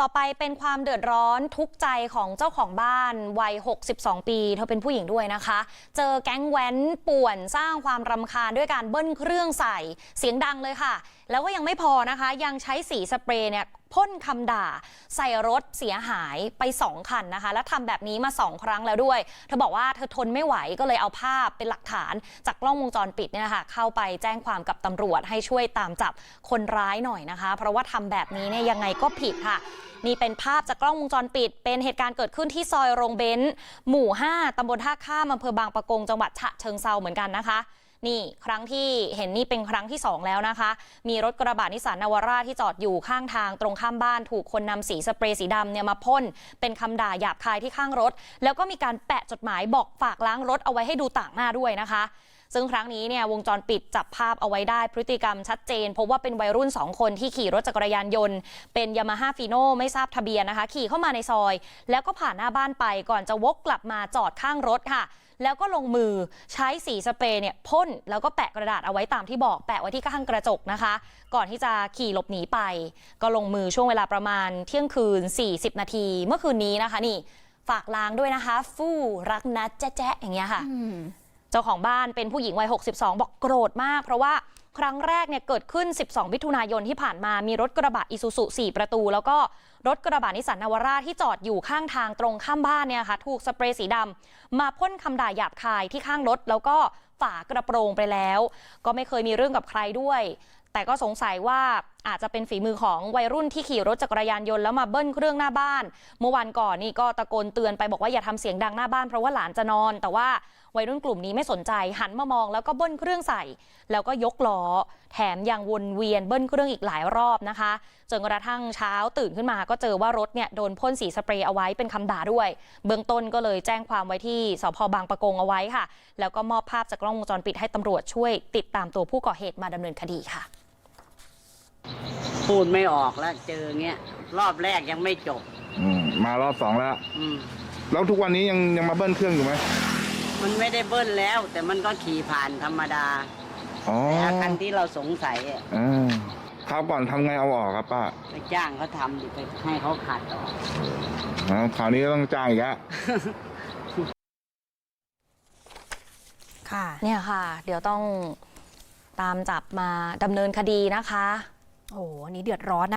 ต่อไปเป็นความเดือดร้อนทุกใจของเจ้าของบ้านวัย 62 ปี เธอเป็นผู้หญิงด้วยนะคะ เจอแก๊งแว้นป่วนสร้างความรำคาญด้วยการเบิ้ลเครื่องใส่ เสียงดังเลยค่ะ แล้วก็ยังไม่พอนะคะ ยังใช้สีสเปรย์เนี่ยพ่นคำด่า ใส่รถเสียหายไป 2 คันนะคะ แล้วทำแบบนี้มา 2 ครั้งแล้วด้วย เธอบอกว่าเธอทนไม่ไหวก็เลยเอาภาพเป็นหลักฐานจากกล้องวงจรปิดเนี่ยนะคะเข้าไปแจ้งความกับตำรวจให้ช่วยตามจับคนร้ายหน่อยนะคะ เพราะว่าทำแบบนี้เนี่ยยังไงก็ผิดค่ะนี่เป็นภาพจากกล้องวงจรปิด เป็นเหตุการณ์เกิดขึ้นที่ซอยโรงเบนซ์หมู่ 5 ตำบลท่าข้ามอำเภอบางปะกง จังหวัดฉะเชิงเซาเหมือนกันนะคะ นี่ครั้งที่เห็นนี่เป็นครั้งที่ 2 แล้วนะคะ มีรถกระบะนิสสันนาวาร่าที่จอดอยู่ข้างทางตรงข้ามบ้านถูกคนนำสีสเปรย์สีดำเนี่ยมาพ่นเป็นคำด่าหยาบคายที่ข้างรถ แล้วก็มีการแปะจดหมายบอกฝากล้างรถเอาไว้ให้ดูต่างหน้าด้วยนะคะ ซึ่งครั้งนี้เนี่ยวงจรปิดจับภาพเอาไว้ได้พฤติกรรมชัดเจนพบว่าเป็นวัยรุ่น 2 คนที่ขี่รถจักรยานยนต์ เป็นยามาฮ่าฟีโน่ไม่ทราบทะเบียนนะคะ ขี่เข้ามาในซอย แล้วก็ผ่านหน้าบ้านไปก่อนจะวกกลับมาจอดข้างรถค่ะ แล้วก็ลงมือใช้สีสเปรย์เนี่ยพ่นแล้วก็แปะกระดาษเอาไว้ตามที่บอกแปะไว้ที่ข้างกระจกนะคะ ก่อนที่จะขี่หลบหนีไป ก็ลงมือช่วงเวลาประมาณเที่ยงคืน 40 นาที เมื่อคืนนี้นะคะนี่ฝากล้างด้วยนะคะ ฟู่รักนะแจ๊ะแจ๊ะอย่างเงี้ยค่ะ เจ้าของบ้านเป็นผู้หญิงวัย 62 บอกโกรธมาก เพราะว่าครั้งแรกเนี่ยเกิดขึ้น 12 มิถุนายนที่ผ่านมามีรถกระบะอิซูซุ4ประตู แล้วก็รถกระบะนิสสันนาวาร่าที่จอดอยู่ข้างทางตรงข้ามบ้านเนี่ยค่ะ ถูกสเปรย์สีดำมาพ่นคำด่าหยาบคายที่ข้างรถ แล้วก็ฝากระโปรงไปแล้ว ก็ไม่เคยมีเรื่องกับใครด้วย แต่ก็สงสัยว่าอาจจะเป็นฝีมือของวัยรุ่นที่ขี่รถจักรยานยนต์แล้วมาเบิ้ลเครื่องหน้าบ้าน เมื่อวันก่อนนี่ก็ตะโกนเตือนไปบอกว่าอย่าทำเสียงดังหน้าบ้านเพราะว่าหลานจะนอน แต่ว่าวัยรุ่นกลุ่มนี้ไม่สนใจหันมามองแล้วก็เบิ้ลเครื่องใส่ แล้วก็ยกล้อแถมยังวนเวียนเบิ้ลเครื่องอีกหลายรอบนะคะจนกระทั่งเช้าตื่นขึ้นมา ก็เจอว่ารถเนี่ยโดนพ่นสีสเปรย์เอาไว้เป็นคำด่าด้วย เบื้องต้นก็เลยแจ้งความไว้ที่สพบางปะกงเอาไว้ค่ะ แล้วก็มอบภาพจากกล้องวงจรปิดให้ตำรวจช่วยติดตามตัวผู้ก่อเหตุมาดำเนินคดีค่ะ พูดไม่ออกแล้วเจอเงี้ย รอบแรกยังไม่จบ อืมมารอบสองแล้ว อืม แล้วทุกวันนี้ยังยังมาเบิ้ลเครื่องอยู่ไหมมันไม่ได้เบิ้ลแล้ว แต่มันก็ขี่ผ่านธรรมดาอ๋อแต่คันที่เราสงสัยอะอ่าคราวก่อนทำไงเอาออกครับป้าไปจ้างเขาทำดิไปให้เขาขัดออกอ๋อคราวนี้ก็ต้องจ้างอีกแล้ว ค่ะ เนี่ยค่ะ เดี๋ยวต้องตามจับมาดำเนินคดีนะคะ โอ้โหนี่เดือดร้อนนะ